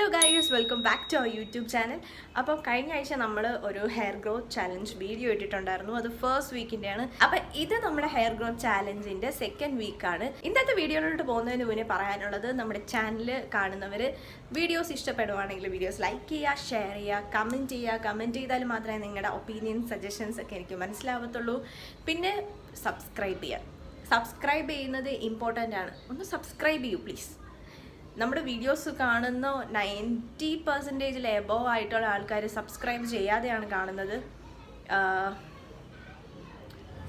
Hello guys welcome back to our YouTube channel അപ്പോൾ കഴിഞ്ഞ ആഴ്ച നമ്മൾ ഒരു ഹെയർ ഗ്രോത്ത് ചാലഞ്ച് വീഡിയോ ഇട്ടിട്ടുണ്ടായിരുന്നു. അത് ഫസ്റ്റ് വീക്കിന്റെയാണ് അപ്പോൾ ഇത് നമ്മുടെ ഹെയർ ഗ്രോത്ത് ചാലഞ്ചിന്റെ സെക്കൻഡ് വീക്കാണ് ഇന്നത്തെ വീഡിയോയിലോട്ട് പോകുന്നതിന് മുന്നേ പറയാനുള്ളത് നമ്മുടെ ചാനൽ കാണുന്നവർ വീഡിയോസ് ഇഷ്ടപ്പെടുവാണെങ്കിൽ വീഡിയോസ് ലൈക്ക് ചെയ്യുക ഷെയർ ചെയ്യുക കമന്റ് ചെയ്യുക. കമന്റ് ചെയ്താൽ മാത്രമേ നിങ്ങളുടെ ഒപ്പീനിയൻ സജഷൻസ് ഒക്കെ എനിക്ക് മനസ്സിലാവത്തുള്ളൂ. പിന്നെ സബ്സ്ക്രൈബ് ചെയ്യുക. സബ്സ്ക്രൈബ് ചെയ്യുന്നത് ഇമ്പോർട്ടന്റ് ആണ്. ഒന്ന് സബ്സ്ക്രൈബ് ചെയ്യൂ പ്ലീസ് നമ്മുടെ വീഡിയോസ് കാണുന്ന നയന്റി പെർസെന്റേജിൽ എബോവ് ആയിട്ടുള്ള ആൾക്കാർ സബ്സ്ക്രൈബ് ചെയ്യാതെയാണ് കാണുന്നത്.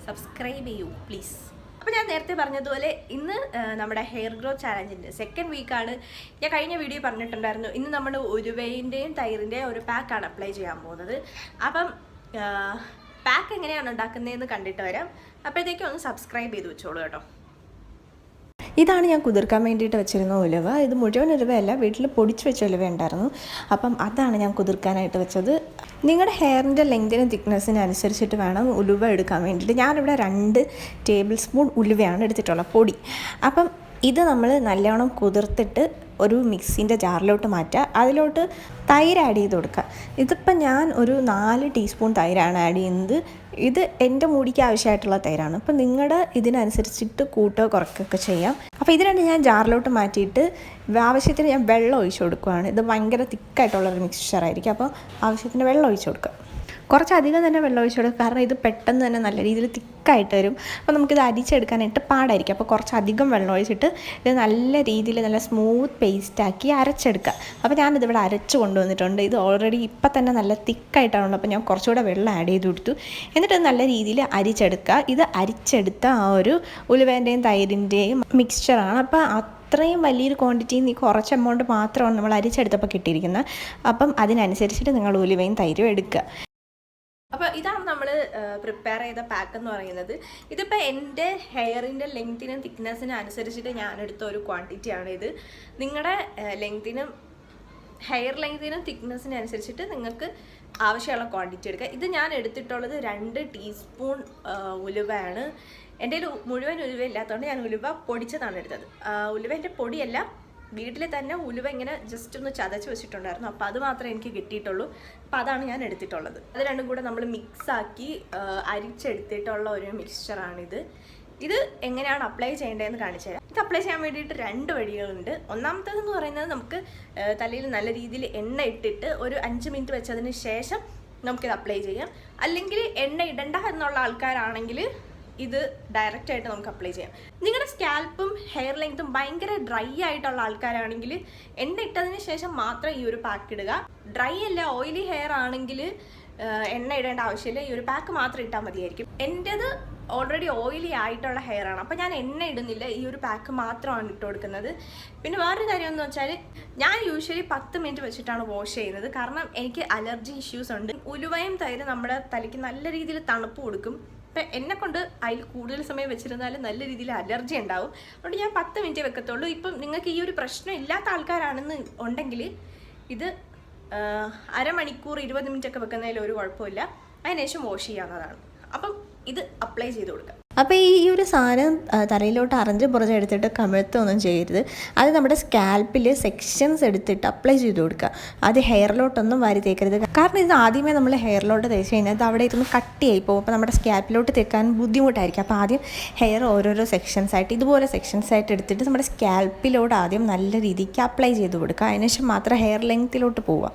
സബ്സ്ക്രൈബ് ചെയ്യൂ പ്ലീസ് അപ്പോൾ ഞാൻ നേരത്തെ പറഞ്ഞതുപോലെ ഇന്ന് നമ്മുടെ ഹെയർ ഗ്രോത്ത് ചാലഞ്ചിന്റെ സെക്കൻഡ് വീക്കാണ് ഞാൻ കഴിഞ്ഞ വീഡിയോ പറഞ്ഞിട്ടുണ്ടായിരുന്നു ഇന്ന് നമ്മൾ ഉരുവയിന്റെയും തൈറിന്റെയും ഒരു പാക്കാണ് അപ്ലൈ ചെയ്യാൻ പോകുന്നത്. അപ്പം പാക്ക് എങ്ങനെയാണ് ഉണ്ടാക്കുന്നതെന്ന് കണ്ടിട്ട് വരാം. അപ്പോഴത്തേക്കും ഒന്ന് സബ്സ്ക്രൈബ് ചെയ്ത് വെച്ചോളൂ കേട്ടോ. ഇതാണ് ഞാൻ കുതിർക്കാൻ വേണ്ടിയിട്ട് വെച്ചിരുന്ന ഉലുവ. ഇത് മുഴുവൻ ഉലുവയല്ല വീട്ടിൽ പൊടിച്ച് വെച്ച ഉലുവ ഉണ്ടായിരുന്നു. അപ്പം അതാണ് ഞാൻ കുതിർക്കാനായിട്ട് വെച്ചത്. നിങ്ങളുടെ ഹെയറിന്റെ ലെങ്തിനും തിക്നെസ്സിനും അനുസരിച്ചിട്ട് വേണം ഉലുവ എടുക്കാൻ വേണ്ടിയിട്ട്. ഞാനിവിടെ രണ്ട് ടേബിൾ സ്പൂൺ ഉലുവയാണ് എടുത്തിട്ടുള്ളത് പൊടി. അപ്പം ഇത് നമ്മൾ നല്ലോണം കുതിർത്തിട്ട് ഒരു മിക്സിന്റെ ജാറിലോട്ട് മാറ്റുക. അതിലോട്ട് തൈര് ആഡ് ചെയ്ത് കൊടുക്കുക. ഇതിപ്പോൾ ഞാൻ ഒരു നാല് ടീസ്പൂൺ തൈരാണ് ആഡ് ചെയ്യുന്നത്. ഇത് എന്റെ മുടിക്ക് ആവശ്യമായിട്ടുള്ള തൈരാണ്. അപ്പോൾ നിങ്ങളുടെ ഇതിനനുസരിച്ചിട്ട് കൂട്ടോ കുറക്കൊക്കെ ചെയ്യാം. അപ്പോൾ ഇത് രണ്ട് ഞാൻ ജാറിലോട്ട് മാറ്റിയിട്ട് ആവശ്യത്തിന് ഞാൻ വെള്ളം ഒഴിച്ചു കൊടുക്കുകയാണ് ഇത് ഭയങ്കര തിക്കായിട്ടുള്ളൊരു മിക്സ്ചറായിരിക്കും അപ്പോൾ ആവശ്യത്തിന് വെള്ളം ഒഴിച്ചു കൊടുക്കുക. കുറച്ചധികം തന്നെ വെള്ളം ഒഴിച്ചു കൊടുക്കുക കാരണം ഇത് പെട്ടെന്ന് തന്നെ നല്ല രീതിയിൽ തിക്കായിട്ട് വരും. അപ്പോൾ നമുക്കിത് അരിച്ചെടുക്കാനായിട്ട് പാടായിരിക്കും. അപ്പോൾ കുറച്ചധികം വെള്ളം ഒഴിച്ചിട്ട് ഇത് നല്ല രീതിയിൽ നല്ല സ്മൂത്ത് പേസ്റ്റാക്കി അരച്ചെടുക്കുക. അപ്പോൾ ഞാനിതിവിടെ അരച്ച് കൊണ്ടുവന്നിട്ടുണ്ട്. ഇത് ഓൾറെഡി ഇപ്പം തന്നെ നല്ല തിക്കായിട്ടാണുള്ളത്. അപ്പോൾ ഞാൻ കുറച്ചുകൂടെ വെള്ളം ആഡ് ചെയ്ത് കൊടുത്തു. എന്നിട്ട് നല്ല രീതിയിൽ അരിച്ചെടുക്കുക. ഇത് അരിച്ചെടുത്ത ആ ഒരു ഉലുവേന്റെയും തൈരിന്റെയും മിക്സ്ചറാണ് അപ്പോൾ അത്രയും വലിയൊരു ക്വാണ്ടിറ്റിയിൽ നിന്ന് കുറച്ച് എമൗണ്ട് മാത്രമാണ് നമ്മൾ അരിച്ചെടുത്തപ്പോൾ കിട്ടിയിരിക്കുന്നത്. അപ്പം അതിനനുസരിച്ചിട്ട് നിങ്ങൾ ഉലുവയും തൈരും എടുക്കുക. അപ്പോൾ ഇതാണ് നമ്മൾ പ്രിപ്പയർ ചെയ്ത പാക്ക് എന്ന് പറയുന്നത്. ഇതിപ്പോൾ എന്റെ ഹെയറിന്റെ ലെങ്തിനും തിക്നെസ്സിനും അനുസരിച്ചിട്ട് ഞാൻ എടുത്ത ഒരു ക്വാണ്ടിറ്റിയാണ് ഇത്. നിങ്ങളുടെ ലെങ്തിനും ഹെയർ ലെങ്തിനും തിക്നെസ്സിനും അനുസരിച്ചിട്ട് നിങ്ങൾക്ക് ആവശ്യമുള്ള ക്വാണ്ടിറ്റി എടുക്കുക ഇത് ഞാൻ എടുത്തിട്ടുള്ളത് രണ്ട് ടീസ്പൂൺ ഉലുവയാണ്. എന്റെ ഒരു മുഴുവൻ ഉലുവ ഇല്ലാത്തതുകൊണ്ട് ഞാൻ ഉലുവ പൊടിച്ചതാണ് എടുത്തത്. ഉലുവേന്റെ പൊടിയല്ല വീട്ടിൽ തന്നെ ഉലുവ ഇങ്ങനെ ജസ്റ്റ് ഒന്ന് ചതച്ച് വെച്ചിട്ടുണ്ടായിരുന്നു. അപ്പോൾ അത് മാത്രമേ എനിക്ക് കിട്ടിയിട്ടുള്ളൂ. അപ്പോൾ അതാണ് ഞാൻ എടുത്തിട്ടുള്ളത്. അത് രണ്ടും കൂടെ നമ്മൾ മിക്സാക്കി അരിച്ചെടുത്തിട്ടുള്ള ഒരു മിക്സ്ചറാണിത് ഇത് എങ്ങനെയാണ് അപ്ലൈ ചെയ്യേണ്ടതെന്ന് കാണിച്ചു തരാം. ഇത് അപ്ലൈ ചെയ്യാൻ വേണ്ടിയിട്ട് രണ്ട് വഴികളുണ്ട്. ഒന്നാമത്തേതെന്ന് പറയുന്നത് നമുക്ക് തലയിൽ നല്ല രീതിയിൽ എണ്ണ ഇട്ടിട്ട് ഒരു അഞ്ച് മിനിറ്റ് വെച്ചതിന് ശേഷം നമുക്കിത് അപ്ലൈ ചെയ്യാം. അല്ലെങ്കിൽ എണ്ണ ഇടണ്ട എന്നുള്ള ആൾക്കാരാണെങ്കിൽ ഇത് ഡയറക്റ്റ് ആയിട്ട് നമുക്ക് അപ്ലൈ ചെയ്യാം. നിങ്ങളുടെ സ്കാൽപ്പും ഹെയർ ലെങ്ത്തും ഭയങ്കര ഡ്രൈ ആയിട്ടുള്ള ആൾക്കാരാണെങ്കിൽ എണ്ണ ഇട്ടതിന് ശേഷം മാത്രം ഈ ഒരു പാക്ക് ഇടുക. ഡ്രൈ അല്ല ഓയിലി ഹെയർ ആണെങ്കിൽ എണ്ണ ഇടേണ്ട ആവശ്യമില്ല. ഈ ഒരു പാക്ക് മാത്രം ഇട്ടാൽ മതിയായിരിക്കും. എന്റെത് ഓൾറെഡി ഓയിലി ആയിട്ടുള്ള ഹെയർ ആണ്. അപ്പോൾ ഞാൻ എണ്ണ ഇടുന്നില്ല ഈ ഒരു പാക്ക് മാത്രമാണ് ഇട്ട് കൊടുക്കുന്നത്. പിന്നെ വേറൊരു കാര്യം എന്ന് വെച്ചാൽ ഞാൻ യൂഷ്വലി പത്ത് മിനിറ്റ് വെച്ചിട്ടാണ് വാഷ് ചെയ്യുന്നത്. കാരണം എനിക്ക് അലർജി ഇഷ്യൂസ് ഉണ്ട്. ഉലുവയും തൈര് നമ്മുടെ തലയ്ക്ക് നല്ല രീതിയിൽ തണുപ്പ് കൊടുക്കും. ഇപ്പം എന്നെ കൊണ്ട് അതിൽ കൂടുതൽ സമയം വെച്ചിരുന്നാൽ നല്ല രീതിയിൽ അലർജി ഉണ്ടാവും. അതുകൊണ്ട് ഞാൻ പത്ത് മിനിറ്റ് വെക്കത്തുള്ളൂ. ഇപ്പം നിങ്ങൾക്ക് ഈ ഒരു പ്രശ്നം ഇല്ലാത്ത ആൾക്കാരാണെന്ന് ഉണ്ടെങ്കിൽ ഇത് അരമണിക്കൂർ ഇരുപത് മിനിറ്റ് ഒക്കെ വെക്കുന്നതിൽ ഒരു കുഴപ്പമില്ല. അതിനുശേഷം വാഷ് ചെയ്യാവുന്നതാണ്. അപ്പം ഇത് അപ്ലൈ ചെയ്ത് കൊടുക്കുക. അപ്പോൾ ഈ ഒരു സാധനം തലയിലോട്ട് അറിഞ്ഞ് പുറഞ്ഞ് എടുത്തിട്ട് കമിഴ്ത്തൊന്നും ചെയ്യരുത്. അത് നമ്മുടെ സ്കാൽപ്പിൽ സെക്ഷൻസ് എടുത്തിട്ട് അപ്ലൈ ചെയ്ത് കൊടുക്കുക. അത് ഹെയറിലോട്ടൊന്നും വാരി തേക്കരുത് കാരണം ഇത് ആദ്യമേ നമ്മൾ ഹെയറിലോട്ട് തേച്ച് കഴിഞ്ഞാൽ അത് അവിടെ ഇരുന്ന് കട്ടിയായി പോകും. അപ്പോൾ നമ്മുടെ സ്കാൽപ്പിലോട്ട് തേക്കാൻ ബുദ്ധിമുട്ടായിരിക്കും. അപ്പോൾ ആദ്യം ഹെയർ ഓരോരോ സെക്ഷൻസ് ആയിട്ട് ഇതുപോലെ സെക്ഷൻസ് ആയിട്ട് എടുത്തിട്ട് നമ്മുടെ സ്കാൽപ്പിലോട്ട് ആദ്യം നല്ല രീതിക്ക് അപ്ലൈ ചെയ്ത് കൊടുക്കുക. അതിനുശേഷം മാത്രം ഹെയർ ലെങ്ത്തിലോട്ട് പോവുക.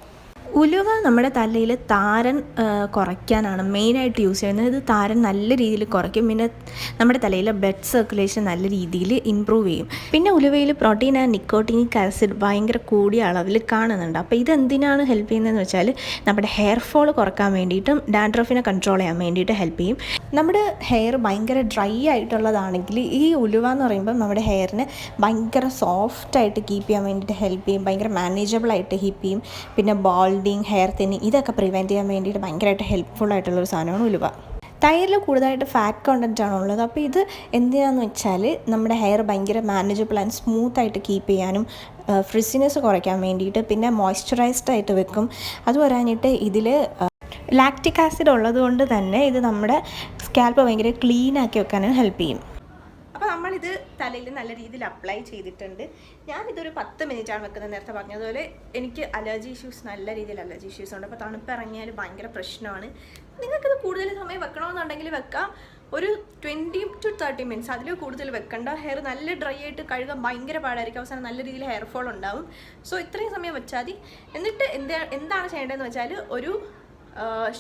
ഉലുവ നമ്മുടെ തലയിൽ താരൻ കുറയ്ക്കാനാണ് മെയിനായിട്ട് യൂസ് ചെയ്യുന്നത്. ഇത് താരൻ നല്ല രീതിയിൽ കുറയ്ക്കും. പിന്നെ നമ്മുടെ തലയിലെ ബ്ലഡ് സർക്കുലേഷൻ നല്ല രീതിയിൽ ഇമ്പ്രൂവ് ചെയ്യും. പിന്നെ ഉലുവയിൽ പ്രോട്ടീൻ ആൻഡ് നിക്കോട്ടിനിക് ആസിഡ് ഭയങ്കര കൂടിയ അളവിൽ കാണുന്നുണ്ട്. അപ്പോൾ ഇതെന്തിനാണ് ഹെൽപ്പ് ചെയ്യുന്നതെന്ന് വെച്ചാൽ നമ്മുടെ ഹെയർ ഫോൾ കുറയ്ക്കാൻ വേണ്ടിയിട്ടും ഡാൻഡ്രഫിനെ കൺട്രോൾ ചെയ്യാൻ വേണ്ടിയിട്ട് ഹെൽപ്പ് ചെയ്യും. നമ്മുടെ ഹെയർ ഭയങ്കര ഡ്രൈ ആയിട്ടുള്ളതാണെങ്കിൽ ഈ ഉലുവ എന്ന് പറയുമ്പോൾ നമ്മുടെ ഹെയറിന് ഭയങ്കര സോഫ്റ്റായിട്ട് കീപ്പ് ചെയ്യാൻ വേണ്ടിയിട്ട് ഹെൽപ്പ് ചെയ്യും. ഭയങ്കര മാനേജബിൾ ആയിട്ട് കീപ്പ് ചെയ്യും. പിന്നെ ബാൾഡിങ് ഹെയർ തിന്നിങ് ഇതൊക്കെ പ്രിവെന്റ് ചെയ്യാൻ വേണ്ടിയിട്ട് ഭയങ്കരമായിട്ട് ഹെൽപ്ഫുൾ ആയിട്ടുള്ളൊരു സാധനമാണ് ഉലുവ. തൈരിൽ കൂടുതലായിട്ട് ഫാറ്റ് കണ്ടന്റ് ആണ് ഉള്ളത്. അപ്പോൾ ഇത് എന്തിനാന്ന് വെച്ചാൽ നമ്മുടെ ഹെയർ ഭയങ്കര മാനേജബിൾ ആൻഡ് സ്മൂത്ത് ആയിട്ട് കീപ്പ് ചെയ്യാനും ഫ്രിസിനെസ് കുറയ്ക്കാൻ വേണ്ടിയിട്ട് പിന്നെ മോയ്സ്ചറൈസ്ഡ് ആയിട്ട് വെക്കും. അത് പറഞ്ഞിട്ട് ഇതിൽ ലാക്റ്റിക് ആസിഡ് ഉള്ളത് കൊണ്ട് തന്നെ ഇത് നമ്മുടെ സ്കാൽപ്പ് ഭയങ്കര ക്ലീൻ ആക്കി വെക്കാനും ഹെൽപ്പ് ചെയ്യും. നമ്മളിത് തലയിൽ നല്ല രീതിയിൽ അപ്ലൈ ചെയ്തിട്ടുണ്ട്. ഞാനിതൊരു പത്ത് മിനിറ്റാണ് വെക്കുന്നത്. നേരത്തെ പറഞ്ഞതുപോലെ എനിക്ക് അലർജി ഇഷ്യൂസ് നല്ല രീതിയിൽ അലർജി ഇഷ്യൂസ് ഉണ്ട്. അപ്പോൾ തണുപ്പ് ഇറങ്ങിയാൽ ഭയങ്കര പ്രശ്നമാണ്. നിങ്ങൾക്കിത് കൂടുതൽ സമയം വെക്കണമെന്നുണ്ടെങ്കിൽ വെക്കാം. ഒരു ട്വന്റി ടു തേർട്ടി മിനിറ്റ്സ് അതിൽ കൂടുതൽ വെക്കണ്ട. ഹെയർ നല്ല ഡ്രൈ ആയിട്ട് കഴുകാൻ ഭയങ്കര പാടായിരിക്കും. അവസാനം നല്ല രീതിയിൽ ഹെയർ ഫോൾ ഉണ്ടാവും. സോ ഇത്രയും സമയം വെച്ചാൽ മതി. എന്നിട്ട് എന്താ എന്താണ് ചെയ്യേണ്ടതെന്ന് വെച്ചാൽ ഒരു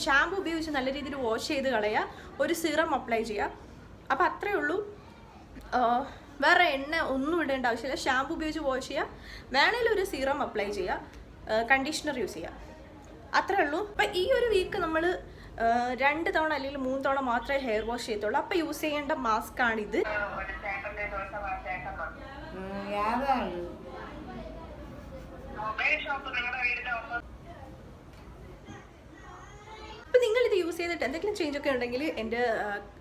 ഷാമ്പു ഉപയോഗിച്ച് നല്ല രീതിയിൽ വാഷ് ചെയ്ത് കളയുക. ഒരു സിറം അപ്ലൈ ചെയ്യുക. അപ്പോൾ അത്രയേ ഉള്ളൂ. വേറെ എണ്ണ ഒന്നും ഇടേണ്ട ആവശ്യമില്ല. ഷാമ്പു ഉപയോഗിച്ച് വാഷ് ചെയ്യുക വേണേലും ഒരു സീറം അപ്ലൈ ചെയ്യുക കണ്ടീഷണർ യൂസ് ചെയ്യുക അത്രേ ഉള്ളൂ. അപ്പം ഈ ഒരു വീക്ക് നമ്മൾ രണ്ട് തവണ അല്ലെങ്കിൽ മൂന്ന് തവണ മാത്രമേ ഹെയർ വാഷ് ചെയ്യത്തുള്ളൂ. അപ്പം യൂസ് ചെയ്യേണ്ട മാസ്ക് ആണിത് യാതാണ് അപ്പോൾ നിങ്ങൾ ഇത് യൂസ് ചെയ്തിട്ട് എന്തെങ്കിലും ചേഞ്ച് ഒക്കെ ഉണ്ടെങ്കിൽ എന്റെ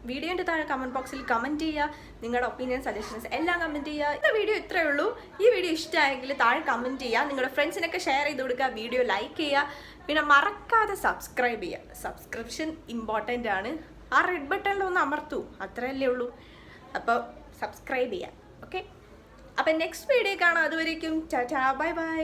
വീഡിയോന്റെ താഴെ കമന്റ് ബോക്സിൽ കമന്റ് ചെയ്യുക. നിങ്ങളുടെ ഒപ്പീനിയൻ സജഷൻസ് എല്ലാം കമന്റ് ചെയ്യുക. ഇത്ര വീഡിയോ ഇത്രയേ ഉള്ളൂ. ഈ വീഡിയോ ഇഷ്ടമായെങ്കിൽ താഴെ കമന്റ് ചെയ്യുക. നിങ്ങളുടെ ഫ്രണ്ട്സിനൊക്കെ ഷെയർ ചെയ്ത് കൊടുക്കുക. വീഡിയോ ലൈക്ക് ചെയ്യുക. പിന്നെ മറക്കാതെ സബ്സ്ക്രൈബ് ചെയ്യുക. സബ്സ്ക്രിപ്ഷൻ ഇമ്പോർട്ടന്റ് ആണ്. ആ റെഡ് ബട്ടണിൽ ഒന്ന് അമർത്തൂ. അത്രയല്ലേ ഉള്ളൂ. അപ്പോൾ സബ്സ്ക്രൈബ് ചെയ്യുക. ഓക്കെ അപ്പം നെക്സ്റ്റ് വീഡിയോ കാണാം. അതുവരേക്കും. Tata bye bye